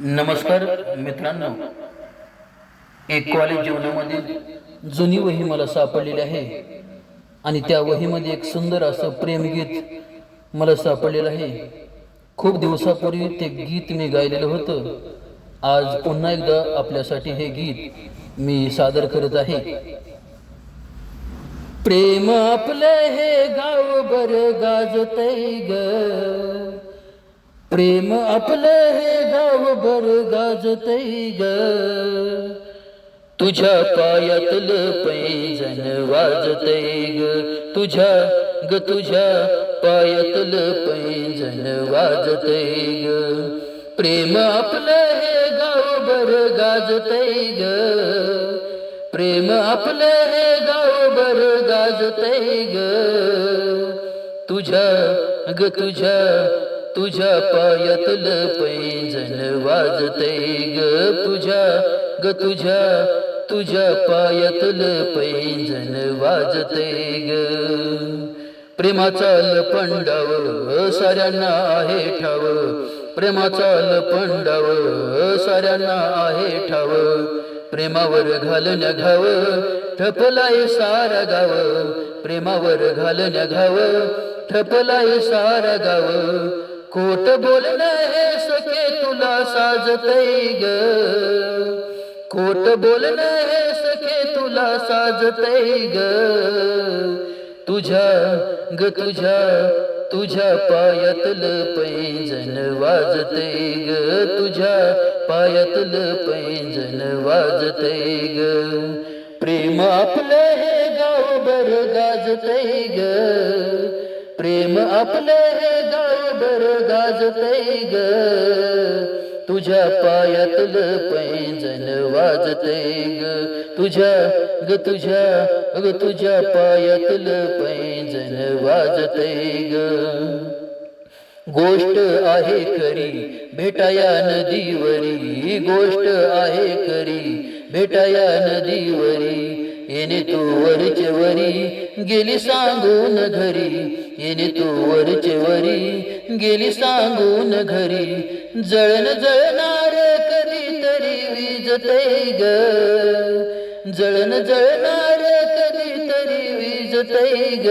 नमस्कार मित्रांनो. एक कॉलेज जीवनामध्ये जुनी वही मला सापडलेली आहे. आणि त्या वहीमध्ये एक सुंदर असं प्रेमगीत मला सापडलेलं आहे. खूप दिवसापूर्वी ते गीत मी गायलेलं होतं. आज पुन्हा एकदा आपल्यासाठी हे गीत मी सादर करत आहे. प्रेम आपलं हे गाव बर गाजतय ग. प्रेम आपलं हे गाव बर गाजतय ग। तुझ्या पायातलं पैजन वाजतय ग। तुझ्या ग तुझ्या पायातलं पैजन वाजतय ग। प्रेम आपलं हे गाव बर गाजतय ग। प्रेम आपलं हे गाव बर गाजतय ग। तुझ्या ग तुझ्या तुझ्या पायातलं पैजण वाजते ग तुझ्या ग तुझ्या तुझ्या पायातलं पैजण वाजते ग. प्रेमाचा लपंडाव साऱ्यांना आहे ठाव प्रेमाचा लपंडाव साऱ्यांना आहे ठाव. प्रेमावर घालण्या घाव ठपलाय सारा गाव. प्रेमावर घालण्या घाव ठपलाय सारा गाव. खोट बोलणं हे सखे तुला साजतय ग. खोट बोलणं हे सखे तुला साजतय ग. तुझ्या ग तुझ्या तुझ्या पायातलं पैजण वाजते ग. तुझ्या पायातलं पैजण वाजते ग. प्रेम आपलं हे गाव बर गाजतय ग. प्रेम आपलं हे गाव गाजते ग. तुझ्या पायातलं पैजण वाजते ग. तुझ्या ग तुझ्या ग तुझ्या पायातलं पैंजन वाजते ग. गोष्ट आहे खरी भेटाया नदीवरी. गोष्ट आहे खरी भेटाया नदीवरी. येणे तू वरचे वरी गेली सांगून घरी. येणे तू वरचे वरी गेली सांगून घरी. जळण जळणार कधीतरी विजते ग. जळण जळणार कधीतरी विजते ग.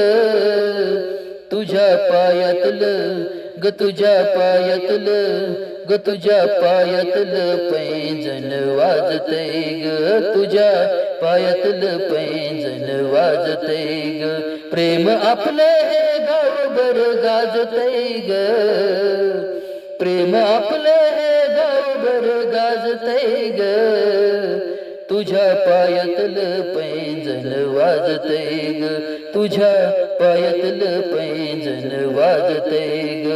तुझ्या पायातलं ग तुझ्या पायातलं ग तुझ्या पायातलं पैंजण वाजते ग. तुझ्या पायातलं पैंजण वाजते ग. प्रेम आपलं हे गाजतय ग. प्रेम आपलं हे गाव गाजतय ग. तुझ्या पायातलं पैंजण वाजतय ग. तुझ्या पायातलं पैंजण वाजतय ग.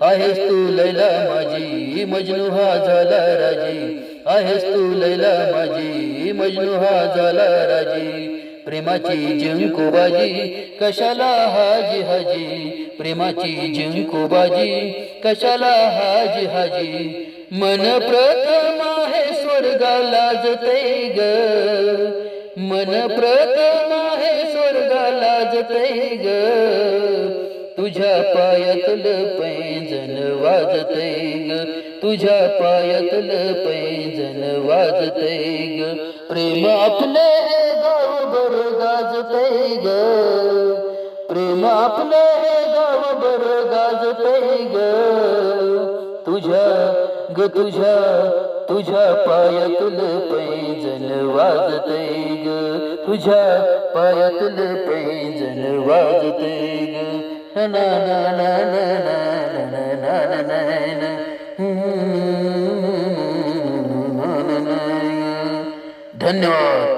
आहेस तू लैला माझी मजनू हा झाला राजी. आहेस तू लैला माझी मजनू हा झाला राजी. प्रेमाची जिंकोबाजी कशाला हाजी हाजी? प्रेमाची जिंकोबाजी कशाला हाजी हाजी? मन प्रथम आहे स्वर्गाला जते ग. मन प्रथम आहे स्वर्गाला जते ग. तुझ्या पायातलं पैंजण वाजते ग. तुझ्या पायातलं पैंजण वाजतय ग प्रेम आपले गाव बर गाजतय ग प्रेम आपले हे गाव बर गाजतय ग तुझ्या ग तुझ्या तुझ्या पायातलं पैंजण वाजतय ग तुझ्या पायातलं पैंजण वाजतय ग ना ना ना ना ना ना ना ना ना धन्यवाद